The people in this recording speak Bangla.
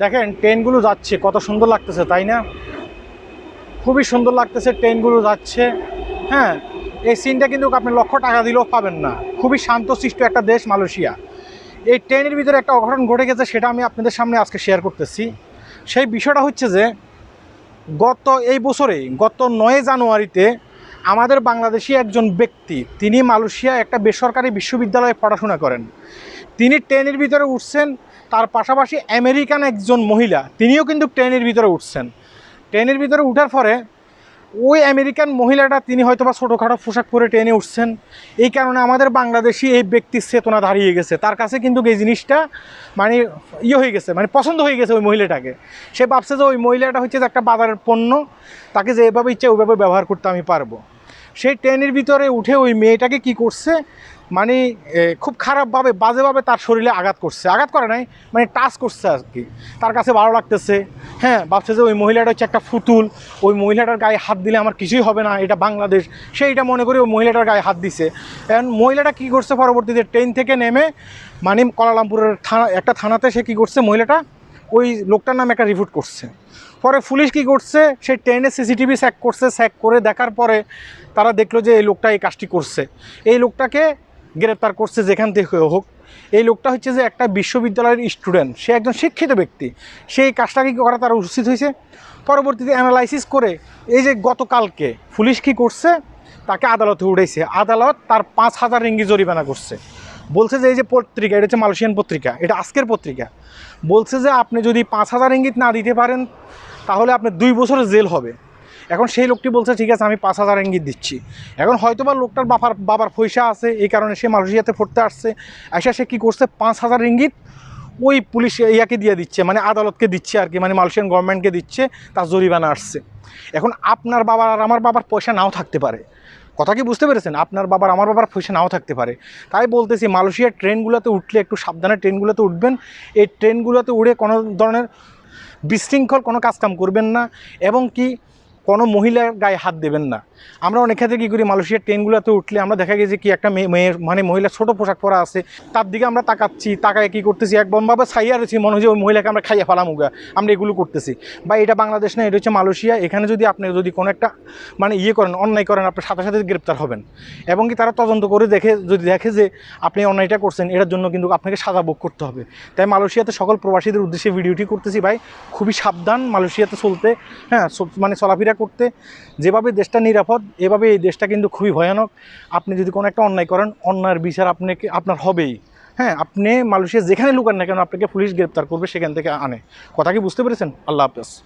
দেখেন ট্রেনগুলো যাচ্ছে, কত সুন্দর লাগতেছে, তাই না? খুবই সুন্দর লাগতেছে ট্রেনগুলো যাচ্ছে। হ্যাঁ এই সিনটা কিন্তু আপনি লক্ষ টাকা দিলেও পাবেন না। খুবই শান্তশিষ্ট একটা দেশ, মালয়েশিয়া। এই ট্রেনের ভিতরে একটা অঘটন ঘটে গেছে, সেটা আমি আপনাদের সামনে আজকে শেয়ার করতেছি। সেই বিষয়টা হচ্ছে যে, গত এই বছরে, গত নয় জানুয়ারিতে আমাদের বাংলাদেশি একজন ব্যক্তি, তিনি মালয়েশিয়া একটা বেসরকারি বিশ্ববিদ্যালয়ে পড়াশোনা করেন। তিনি ট্রেনের ভিতরে উঠছেন, তার পাশাপাশি আমেরিকান একজন মহিলা, তিনিও কিন্তু ট্রেনের ভিতরে উঠছেন। ট্রেনের ভিতরে উঠার পরে ওই আমেরিকান মহিলাটা, তিনি হয়তো বা ছোটোখাটো পোশাক পরে ট্রেনে উঠছেন। এই কারণে আমাদের বাংলাদেশি এই ব্যক্তির চেতনা দাঁড়িয়ে গেছে। তার কাছে কিন্তু এই জিনিসটা মানে ইয়ে হয়ে গেছে মানে পছন্দ হয়ে গেছে ওই মহিলাটাকে। সে ভাবছে যে ওই মহিলাটা হচ্ছে যে একটা বাজারের পণ্য, তাকে যেভাবে ইচ্ছে ওইভাবে ব্যবহার করতে আমি পারব। সেই ট্রেনের ভিতরে উঠে ওই মেয়েটাকে কি করছে মানে খুব খারাপভাবে, বাজেভাবে তার শরীরে আঘাত করছে। আঘাত করে নাই মানে টাচ করছে আর কি। তার কাছে ভালো লাগতেছে। হ্যাঁ ভাবছে যে ওই মহিলাটা হচ্ছে একটা ফুতুল, ওই মহিলাটার গায়ে হাত দিলে আমার কিছুই হবে না, এটা বাংলাদেশ। সেইটা মনে করে ওই মহিলাটার গায়ে হাত দিছে। এখন মহিলাটা কী করছে পরবর্তীতে? ট্রেন থেকে নেমে মানে কলালামপুরের থানা, একটা থানাতে সে কী করছে, মহিলাটা ওই লোকটার নামে একটা রিপোর্ট করছে। পরে পুলিশ কী করছে সেই ট্রেনের সিসিটিভি চেক করছে চেক করে দেখার পরে তারা দেখল যে এই লোকটা এই কাজটি করছে। এই লোকটাকে গ্রেপ্তার করছে যেখান থেকে হোক। এই লোকটা হচ্ছে যে একটা বিশ্ববিদ্যালয়ের স্টুডেন্ট। সে একজন শিক্ষিত ব্যক্তি। সেই কাজটা কি করা তার উচিত হয়েছে? পরবর্তীতে অ্যানালাইসিস করে এই যে গতকালকে পুলিশ কী করছে? তাকে আদালতে উঠেছে আদালত তার পাঁচ হাজার রিঙ্গি জরিমানা করছে। বলছে যে এই যে পত্রিকা, এটা হচ্ছে মালয়েশিয়ান পত্রিকা, এটা আজকের পত্রিকা। বলছে যে আপনি যদি পাঁচ হাজার ইঙ্গিত না দিতে পারেন, তাহলে আপনার দুই বছরের জেল হবে। এখন সেই লোকটি বলছে, ঠিক আছে, আমি পাঁচ হাজার ইঙ্গিত দিচ্ছি। এখন হয়তোবা লোকটার বাবার বাবার পয়সা আছে, এই কারণে সে মালয়েশিয়াতে পড়তে আসছে। এসে সে কী করছে, পাঁচ হাজার ইঙ্গিত ওই পুলিশ ইয়াকে দিয়ে দিচ্ছে মানে আদালতকে দিচ্ছে আর কি মানে মালয়েশিয়ান গভর্নমেন্টকে দিচ্ছে, তার জরিমানা আসছে। এখন আপনার বাবার আর আমার বাবার পয়সা নাও থাকতে পারে। কথা কি বুঝতে পেরেছেন? আপনার বাবার, আমার বাবার পয়সা নাও থাকতে পারে। তাই বলতেছি, মালয়েশিয়ার ট্রেনগুলোতে উঠলে, একটু সাবধানে ট্রেনগুলোতে উঠবেন। এই ট্রেনগুলোতে উড়ে কোনো ধরনের বিশৃঙ্খল কোনো কাজকাম করবেন না। এবং কি কোনো মহিলার গায়ে হাত দেবেন না। আমরা অনেক ক্ষেত্রে কী করি, মালয়েশিয়ার ট্রেনগুলোতে উঠলে আমরা দেখা গেছে কি একটা মেয়ে, মেয়ের মানে মহিলা ছোট পোশাক পরা আছে, তার দিকে আমরা তাকাচ্ছি, তাকায় কী করতেছি একদমভাবে ছাইয়া রয়েছি, মনে যে ওই মহিলাকে আমরা খাইয়া ফেলাম উগা আমরা এগুলো করতেছি। বা এটা বাংলাদেশ না, এটা হচ্ছে মালয়েশিয়া, এখানে যদি আপনি যদি কোনো একটা মানে ইয়ে করেন, অন্যায় করেন, আপনার সাথে সাথে গ্রেপ্তার হবেন। এবং কি তারা তদন্ত করে দেখে, যদি দেখে যে আপনি অন্যায়টা করছেন, এটার জন্য কিন্তু আপনাকে সাজা ভোগ করতে হবে। তাই মালয়েশিয়াতে সকল প্রবাসীদের উদ্দেশ্যে ভিডিওটি করতেছি ভাই, খুবই সাবধান, মালয়েশিয়াতে চলতে হ্যাঁ মানে চলাফেরা করতে, যেভাবে দেশটা নিরাপদ, এভাবে এই দেশটা কিন্তু খুবই ভয়ানক। আপনি যদি কোনো একটা অন্যায় করেন, অন্যায়ের বিচার আপনাকে, আপনার হবেই। হ্যাঁ আপনি মানুষের যেখানে লুকান না কেন, আপনাকে পুলিশ গ্রেপ্তার করবে, সেখান থেকে আনে। কথা কি বুঝতে পেরেছেন? আল্লাহ হাফেজ।